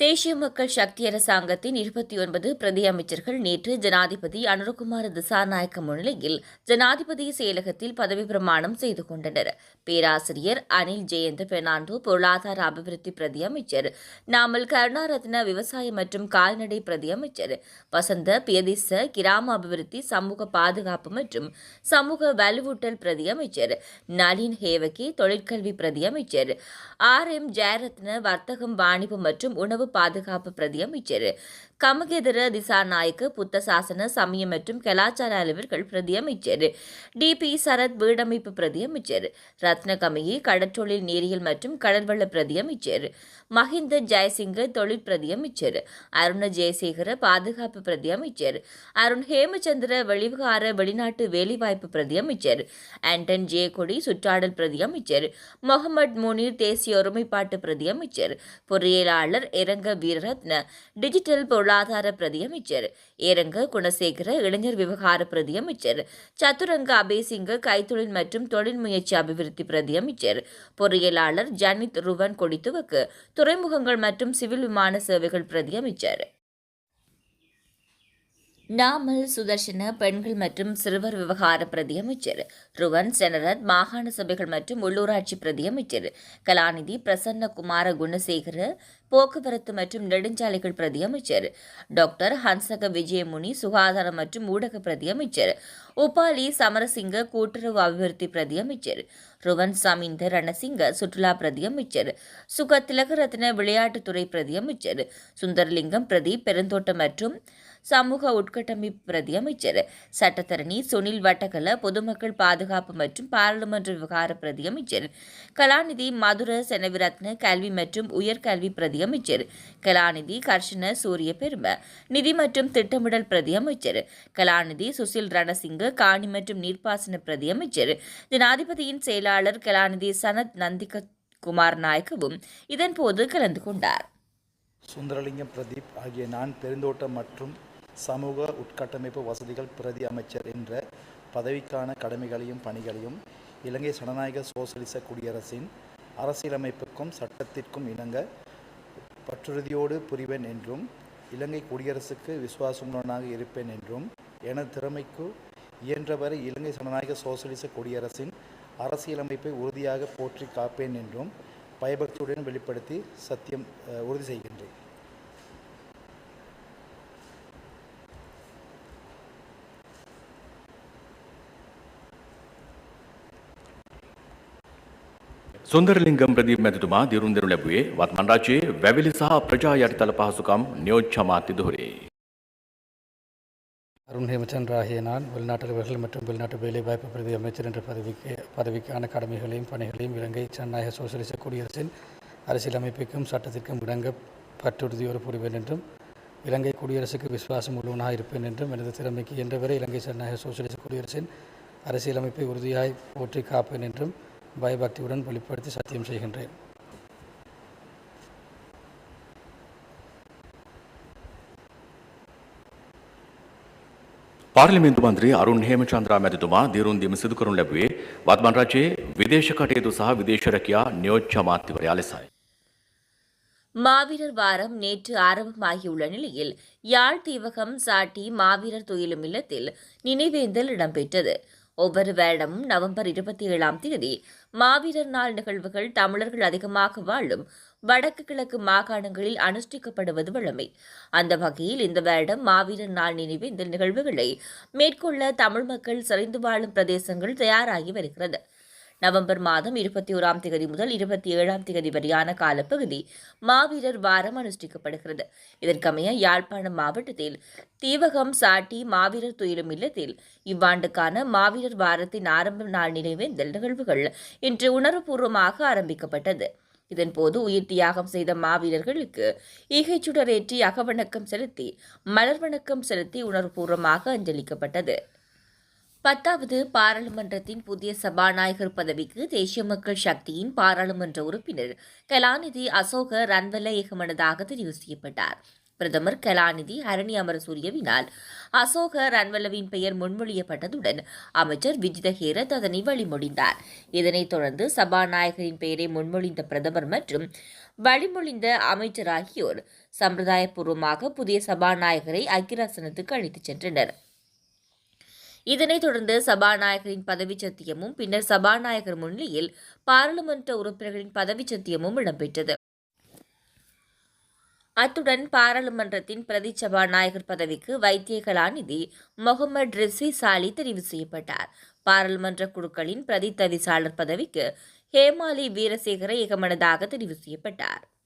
தேசிய மக்கள் சக்தி அரசாங்கத்தின் இருபத்தி ஒன்பது பிரதி அமைச்சர்கள் நேற்று ஜனாதிபதி அனுரகுமார் திசாநாயக்க முன்னிலையில் ஜனாதிபதி செயலகத்தில் பதவி பிரமாணம் செய்து கொண்டனர். பேராசிரியர் அனில் ஜெயந்த பெர்னாண்டோ பொருளாதார அபிவிருத்தி பிரதி அமைச்சர் நாமல் கருணாரத்ன விவசாய மற்றும் கால்நடை பிரதி அமைச்சர் வசந்த பியதிச கிராம அபிவிருத்தி சமூக பாதுகாப்பு மற்றும் சமூக வலுவூட்டல் பிரதி அமைச்சர் நளின் ஹேவகி தொழிற்கல்வி பிரதி அமைச்சர் ஆர் எம் ஜெயரத்ன வர்த்தகம் வாணிபம் மற்றும் உணவு பாதுகாப்பு பிரதி அமைச்சர். கமகெதர திசாநாயக்க புத்த சாசன சமய மற்றும் கலாச்சார அலுவலர்கள் பிரதி அமைச்சர். டி. பி. சரத் வீடமைப்பு பிரதி அமைச்சர். ரத்னகமயி கடற்றொழில் நீரியல் மற்றும் கடல்வள பிரதி அமைச்சர். மஹிந்த ஜெயசிங்க தொழில் பிரதி அமைச்சர். அருண ஜெயசேகர பாதுகாப்பு பிரதி அமைச்சர். அருண் ஹேமச்சந்திர வெளிவிகார வெளிநாட்டு வேலைவாய்ப்பு பிரதி அமைச்சர். ஆண்டன் ஜேகொடி சுற்றாடல் பிரதி அமைச்சர். முகமது முனீர் தேசிய ஒருமைப்பாட்டு பிரதி அமைச்சர். பொறியியலாளர் இரங்க வீரரத்ன டிஜிட்டல் பொருளாதார பிரதியமைச்சர் ஏரங்க குணசேகர இளைஞர் விவகார பிரதியமைச்சர் சத்துரங்க சதுரங்க அபேசிங்க கைத்தொழில் மற்றும் தொழில் முயற்சி அபிவிருத்தி பிரதியமைச்சர் பொறியியலாளர் ஜனித் ருவன் கொடித்துவக்கு துறைமுகங்கள் மற்றும் சிவில் விமான சேவைகள் பிரதியமைச்சர். நாமல் சுதர்ஷன பெண்கள் மற்றும் சிறுவர் விவகார பிரதியமைச்சர் ருவன் செனரத் மாகாண சபைகள் மற்றும் உள்ளூராட்சி பிரதியமைச்சர் கலாநிதி பிரசன்ன குமார குணசேகர போக்குவரத்து மற்றும் நெடுஞ்சாலைகள் பிரதியமைச்சர் டாக்டர் ஹன்சக விஜயமுனி சுகாதாரம் மற்றும் ஊடக பிரதியமைச்சர் உபாலி சமரசிங்க கூட்டுறவு அபிவிருத்தி பிரதியமைச்சர் அமைச்சர் ரணசிங்க சுற்றுலா பிரதி அமைச்சர். சுக திலகரத்ன விளையாட்டுத்துறை பிரதி அமைச்சர். சுந்தரலிங்கம் பிரதி பெருந்தோட்டம் மற்றும் சமூக உட்கட்டமைப்பு பிரதி அமைச்சர். சட்டத்தரணி சுனில் வட்டகல பொதுமக்கள் பாதுகாப்பு மற்றும் பாராளுமன்ற விவகார பிரதி அமைச்சர். கலாநிதி மதுர செனவிரத்ன கல்வி மற்றும் உயர்கல்வி பிரதி அமைச்சர். கலாநிதி கர்ஷன சூரிய பெரும நிதி மற்றும் திட்டமிடல் பிரதி அமைச்சர். கலாநிதி சுசில் ரணசிங்க காணி மற்றும் நீர்ப்பாசன பிரதி அமைச்சர். ஜனாதிபதியின் செயலாளர் கலாநிதி சனத் நந்திக குமார் நாயக்கவும் இதன்போது கலந்து கொண்டார். சுந்தரலிங்கம் பிரதீப் ஆகிய நான் பெருந்தோட்டம் மற்றும் சமூக உட்கட்டமைப்பு வசதிகள் பிரதி அமைச்சர் என்ற பதவிக்கான கடமைகளையும் பணிகளையும் இலங்கை ஜனநாயக சோசலிச குடியரசின் அரசியலமைப்புக்கும் சட்டத்திற்கும் இணங்க பற்றுறுதியோடு புரிவேன் என்றும் இலங்கை குடியரசுக்கு விசுவாசமுடனாக இருப்பேன் என்றும் எனது திறமைக்கு இயன்றவரை இலங்கை ஜனநாயக சோசலிச குடியரசின் அரசியலமைப்பை உறுதியாக போற்றி காப்பேன் என்றும் பயபக்தியுடன் வெளிப்படுத்தி சத்தியம் அஹ், உறுதி செய்கின்றேன் සුන්දරලිංගම් ප්‍රදීප මැතිතුමා දිරුන් දෙනු ලැබුවේ වත්මන් රජයේ වැවිලි සහ ප්‍රජා යටිතල පහසුකම් නියෝජ්‍ය අමාත්‍ය දුහරේ. அருண் ஹேமச்சந்திர ஆகிய நான் வெளிநாட்டலுவர்கள் மற்றும் வெளிநாட்டு வேலைவாய்ப்பு பிரதி அமைச்சர் என்ற பதவிக்கு பதவிக்கான கடமைகளையும் பணிகளையும் இலங்கை ஜனநாயக சோசியலிச குடியரசின் அரசியலமைப்புக்கும் சட்டத்திற்கும் இணங்க பற்றுறுதியோடு புரிவேன் என்றும் இலங்கை குடியரசுக்கு விசுவாசம் உள்ளவனாக இருப்பேன் என்றும் எனது திறமைக்கு என்றவரை இலங்கை ஜனநாயக சோசியலிச குடியரசின் அரசியலமைப்பை உறுதியாய் போற்றி காப்பேன் என்றும் பயபக்தியுடன் வெளிப்படுத்தி சத்தியம் செய்கின்றேன். පාර්ලිමේන්තු මන්ත්‍රී අරුන් හේමචන්ද්‍රා මැතිතුමා දිරුන් දීම සිදු කරනු ලැබුවේ වත්මන් රජයේ විදේශ කටයුතු සහ විදේශ රැකියා නියෝජ්‍ය අමාත්‍යවරයා ලෙසයි. மாவீரர் வாரம் நேற்று ஆரம்பமாகியுள்ள நிலையில் யாழ் தீவகம் சாட்டி மாவீரர் துயிலும் இல்லத்தில் நினைவேந்தல் இடம்பெற்றது ஒவ்வொரு வருடமும் நவம்பர் இருபத்தி ஏழாம் தேதி மாவீரர் நாள் நிகழ்வுகள் தமிழர்கள் அதிகமாக வாழும் வடக்கு கிழக்கு மாகாணங்களில் அனுஷ்டிக்கப்படுவது வழமை. அந்த வகையில் இந்த வருடம் மாவீரர் நாள் நினைவு இந்த நிகழ்வுகளை மேற்கொள்ள தமிழ் மக்கள் சரிந்து வாழும் பிரதேசங்கள் தயாராகி வருகிறது. நவம்பர் மாதம் இருபத்தி ஓராம் தேதி முதல் இருபத்தி ஏழாம் தேதி வரையான காலப்பகுதி மாவீரர் வாரம் அனுஷ்டிக்கப்படுகிறது. இதற்கமைய யாழ்ப்பாணம் மாவட்டத்தில் தீவகம் சாட்டி மாவீரர் துயிலும் இல்லத்தில் இவ்வாண்டுக்கான மாவீரர் வாரத்தின் ஆரம்ப நாள் நினைவேந்தல் நிகழ்வுகள் இன்று உணர்வுபூர்வமாக ஆரம்பிக்கப்பட்டது. இதன்போது உயிர் தியாகம் செய்த மாவீரர்களுக்கு ஈகைச்சுடரேற்றி அகவணக்கம் செலுத்தி மலர் வணக்கம் செலுத்தி உணர்வுபூர்வமாக அஞ்சலிக்கப்பட்டது. பத்தாவது பாராளுமன்றத்தின் புதிய சபாநாயகர் பதவிக்கு தேசிய மக்கள் சக்தியின் பாராளுமன்ற உறுப்பினர் கலாநிதி அசோக ரன்வல்ல ஏகமனதாக தெரிவு செய்யப்பட்டார். பிரதமர் கலாநிதி ஹரணி அமரசூரியவினால் அசோக ரன்வல்லவின் பெயர் முன்மொழியப்பட்டதுடன் அமைச்சர் விஜித ஹேரத் அதனை வழிமொழிந்தார். இதனைத் தொடர்ந்து சபாநாயகரின் பெயரை முன்மொழிந்த பிரதமர் மற்றும் வழிமொழிந்த அமைச்சர் ஆகியோர் சம்பிரதாயபூர்வமாக புதிய சபாநாயகரை அக்கிரசனத்துக்கு அழைத்துச் சென்றனர். இதனைத் தொடர்ந்து சபாநாயகரின் பதவிச் சத்தியமும் பின்னர் சபாநாயகர் முன்னிலையில் பாராளுமன்ற உறுப்பினர்களின் பதவிச் சத்தியமும் இடம்பெற்றது. அத்துடன் பாராளுமன்றத்தின் பிரதி சபாநாயகர் பதவிக்கு வைத்திய கலாநிதி முகமது ரிஸ்வி சாலி தெரிவு செய்யப்பட்டார். பாராளுமன்ற குழுக்களின் பிரதி தவிசாளர் பதவிக்கு ஹேமாலி வீரசேகர ஏகமனதாக தெரிவு செய்யப்பட்டார்.